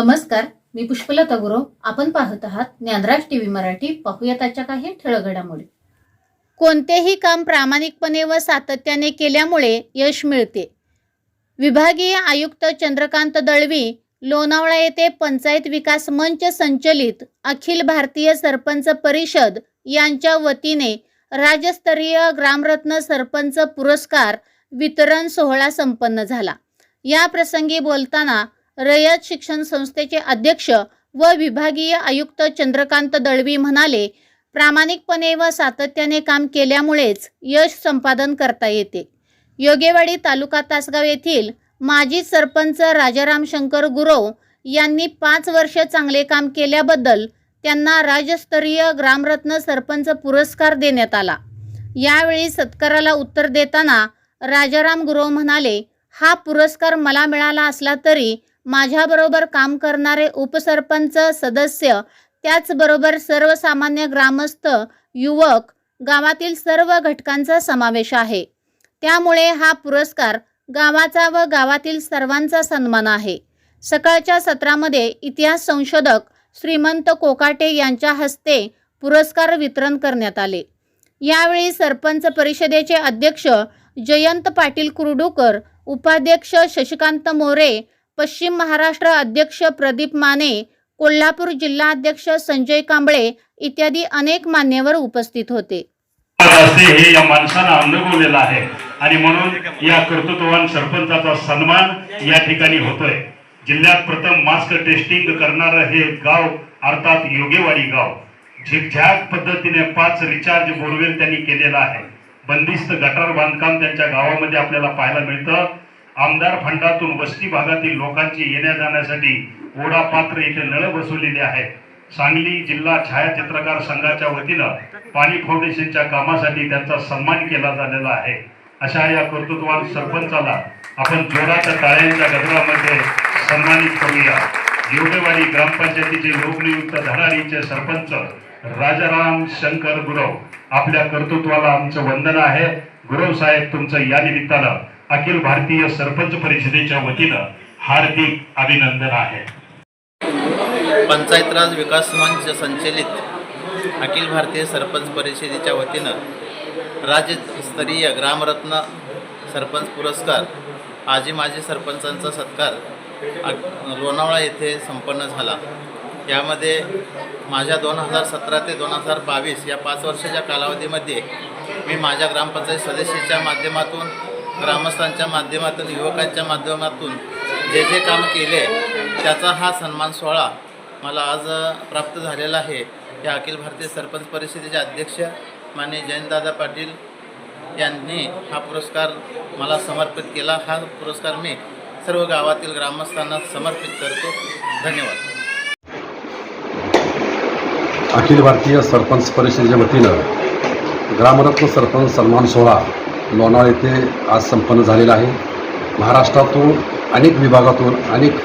नमस्कार मी पुष्पलता गुरु आपण पाहत आहात ज्ञानराज टीव्ही मराठी. पाहूया त्याच्या काही ठळक घडामोडी कोणतेही काम प्रामाणिकपणे व सातत्याने केल्यामुळे यश मिळते. विभागीय आयुक्त चंद्रकांत दळवी लोणावळा येथे पंचायत विकास मंच संचलित अखिल भारतीय सरपंच परिषद यांच्या वतीने राज्यस्तरीय ग्रामरत्न सरपंच पुरस्कार वितरण सोहळा संपन्न झाला. या प्रसंगी बोलताना रयत शिक्षण संस्थेचे अध्यक्ष व विभागीय आयुक्त चंद्रकांत दळवी म्हणाले प्रामाणिकपणे व सातत्याने काम केल्यामुळेच यश संपादन करता येते. योगेवाडी तालुका तासगाव येथील माजी सरपंच राजाराम शंकर गुरव यांनी पाच वर्ष चांगले काम केल्याबद्दल त्यांना राज्यस्तरीय ग्रामरत्न सरपंच पुरस्कार देण्यात आला. यावेळी सत्काराला उत्तर देताना राजाराम गुरव म्हणाले हा पुरस्कार मला मिळाला असला तरी माझ्याबरोबर काम करणारे उपसरपंच सदस्य त्याचबरोबर सर्वसामान्य ग्रामस्थ युवक गावातील सर्व घटकांचा समावेश आहे. त्यामुळे हा पुरस्कार गावाचा व गावातील सर्वांचा सन्मान आहे. सकाळच्या सत्रामध्ये इतिहास संशोधक श्रीमंत कोकाटे यांच्या हस्ते पुरस्कार वितरण करण्यात आले. यावेळी सरपंच परिषदेचे अध्यक्ष जयंत पाटील कुर्डूकर उपाध्यक्ष शशिकांत मोरे पश्चिम महाराष्ट्र अध्यक्ष प्रदीप माने कोल्हापूर जिल्हाध्यक्ष संजय कांबळे इत्यादी अनेक मान्यवर उपस्थित होते. हे या माणसानं अनुभवलेलं आहे आणि म्हणून या कर्तृत्ववान सरपंचाचा सन्मान या ठिकाणी होतोय. जिल्ह्यात प्रथम मास्क टेस्टिंग करणारं हे गाव अर्थात योगेवाडी गाव झिकझॅक पद्धतीने पाच रिचार्ज बोरवेल त्यांनी केलेला आहे. बंदिस्त गटार बांधकाम त्यांच्या गावामध्ये आपल्याला पाहायला मिळतं. आमदार फंडातून वस्ती भागातील लोकांची येण्या जाण्यासाठी ओढा पात्र इथे नळ बसवलेली आहेत. सांगली जिल्हा छायाचित्रकार संघाच्या वतीनं पाणी फाउंडेशनच्या कामासाठी त्यांचा सन्मान केला झालेला आहे. अशा या कर्तृत्वान सरपंचाला आपण जोराच्या टाळ्यांच्या गजरामध्ये सन्मानित करूया. योगेवाडी ग्रामपंचायतीचे लोकनियुक्त धडाडीचे सरपंच राजाराम शंकर गुरव. आपल्या कर्तृत्वाला आमचं वंदन आहे. गुरव साहेब तुमचं या निमित्तानं अखिल भारतीय सरपंच परिषदेच्या वतीनं हार्दिक अभिनंदन आहे. पंचायत राज विकास मंच संचलित अखिल भारतीय सरपंच परिषदेच्या वतीनं राज्यस्तरीय ग्रामरत्न सरपंच पुरस्कार आजी माजी सरपंचांचा सत्कार अ- लोणावळा येथे संपन्न झाला. यामध्ये माझ्या दोन हजार सतरा ते दोन हजार बावीस या पाच वर्षाच्या कालावधीमध्ये मी माझ्या ग्रामपंचायत सदस्याच्या माध्यमातून ग्रामस्थांच्या माध्यमातून युवकांच्या माध्यमातून जे जे काम केले त्याचा हा सन्मान सोहळा मला आज प्राप्त झालेला आहे. या अखिल भारतीय सरपंच परिषदेचे अध्यक्ष मान्य जयंतदादा पाटील यांनी हा पुरस्कार मला समर्पित केला. हा पुरस्कार मी सर्व गावातील ग्रामस्थांना समर्पित करतो. धन्यवाद. अखिल भारतीय सरपंच परिषदेच्या वतीनं ग्रामरत्न सरपंच सन्मान सोहळा लोणावळा येथे आज संपन्न झालेला आहे. महाराष्ट्रातून अनेक विभागातून अनेक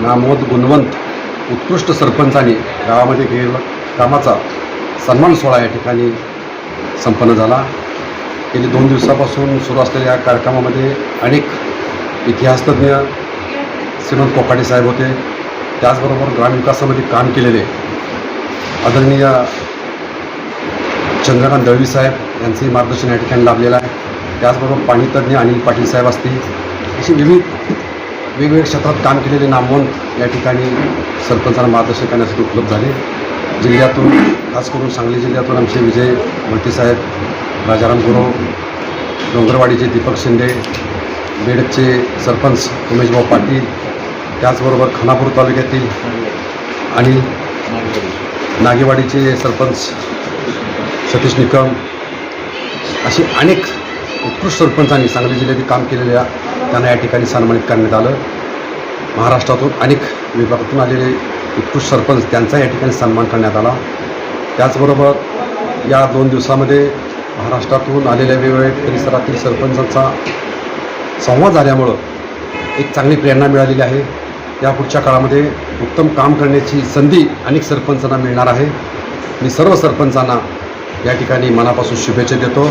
नामोद गुणवंत उत्कृष्ट सरपंचांनी गावामध्ये केलेला कामाचा सन्मान सोहळा या ठिकाणी संपन्न झाला. गेली दोन दिवसापासून सुरू असलेल्या या कार्यक्रमामध्ये अनेक इतिहासतज्ञ श्रीमंत कोकाटे साहेब होते. त्याचबरोबर ग्रामविकासामध्ये काम केलेले आदरणीय चंद्रकांत दळवी साहेब यांचंही मार्गदर्शन या ठिकाणी लाभलेलं आहे. त्याचबरोबर पाणीतज्ञ अनिल पाटील साहेब असतील अशी विविध वेगवेगळ्या क्षेत्रात काम केलेले नामवंत या ठिकाणी सरपंचांना मार्गदर्शन करण्यासाठी उपलब्ध झाले. जिल्ह्यातून खास करून सांगली जिल्ह्यातून आमचे विजय मल्टीसाहेब राजाराम गुरव डोंगरवाडीचे दीपक शिंदे बेडचे सरपंच उमेशभाऊ पाटील त्याचबरोबर खानापूर तालुक्यातील आणि नागेवाडीचे सरपंच सतीश निकम असे अनेक उत्कृष्ट सरपंचांनी सांगली जिल्ह्यातील काम केलेल्या त्यांना या ठिकाणी सन्मानित करण्यात आलं. महाराष्ट्रातून अनेक विभागातून आलेले उत्कृष्ट सरपंच त्यांचा या ठिकाणी सन्मान करण्यात आला. त्याचबरोबर या दोन दिवसामध्ये महाराष्ट्रातून आलेल्या वेगवेगळ्या परिसरातील सरपंचांचा संवाद झाल्यामुळं एक चांगली प्रेरणा मिळालेली आहे. या पुढच्या काळामध्ये उत्तम काम करण्याची संधी अनेक सरपंचांना मिळणार आहे. मी सर्व सरपंचांना या ठिकाणी मनापासून शुभेच्छा देतो.